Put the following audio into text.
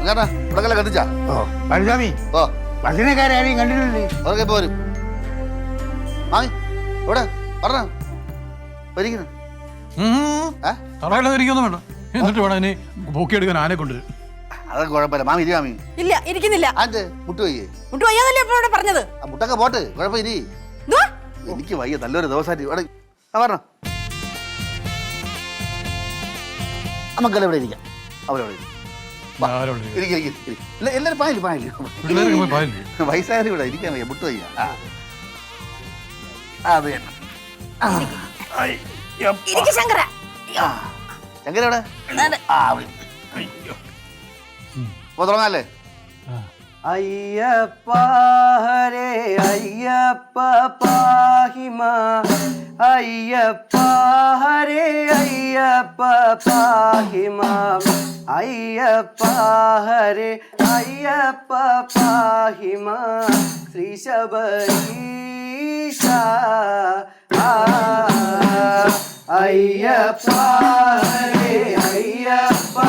അങ്ങനെ ഇവിടെ കത്തിച്ചാ ഓ പഴസ്വാമി ഓ ഭജനക്കാരെ ആരെയും കണ്ടിട്ടില്ലേ അവർക്ക് ഇപ്പൊ വരും മാമി ഇവിടെ പറഞ്ഞ. വരിക്കുന്നു തറയിലൊന്നും വേണ്ട. എന്നിട്ട് വേണം ഇനി എടുക്കാൻ ആനെ കൊണ്ട്. അതൊക്കെ കുഴപ്പമില്ല. മാമി ഇരി ഇല്ല ഇരിക്കുന്നില്ല. അതെ മുട്ട് വയ്യേ മുട്ട് വയ്യാന്നല്ലേ ഇപ്പൊ ഇവിടെ പറഞ്ഞത്? പോട്ടെ മുട്ടൊക്കെ പോട്ട്. കുഴപ്പമില്ല. എനിക്ക് വയ്യ. നല്ലൊരു ദിവസമായിട്ട് പറഞ്ഞോ. നമുക്കെല്ലാം ഇവിടെ ഇരിക്കാം. അവരവിടെ ഇരിക്കും. ആരോട് ഇരിക്കും. ഇരിക്കും ഇരിക്കും ഇല്ല എല്ലാവരും പായില്ല പായില്ല പിള്ളേരൊക്കെ പോയി പാലില്ലേ വയസ്സായാലും ഇവിടെ ഇരിക്കാൻ വയ്യ മുട്ട് വയ്യ ആ. ആ, അത് തന്നെ. ശങ്കര. ആ. അപ്പൊ തുടങ്ങാല്ലേ? അയ്യപ്പ ഹരേ അയ്യപ്പ പാഹിമ. ஐயப்பா ஹரே ஐயப்பா பாஹிமாம் ஐயப்பா ஹரே ஐயப்பா பாஹிமா ஸ்ரீ சபரீஷா. ஐயப்பா ஹரே ஐயப்பா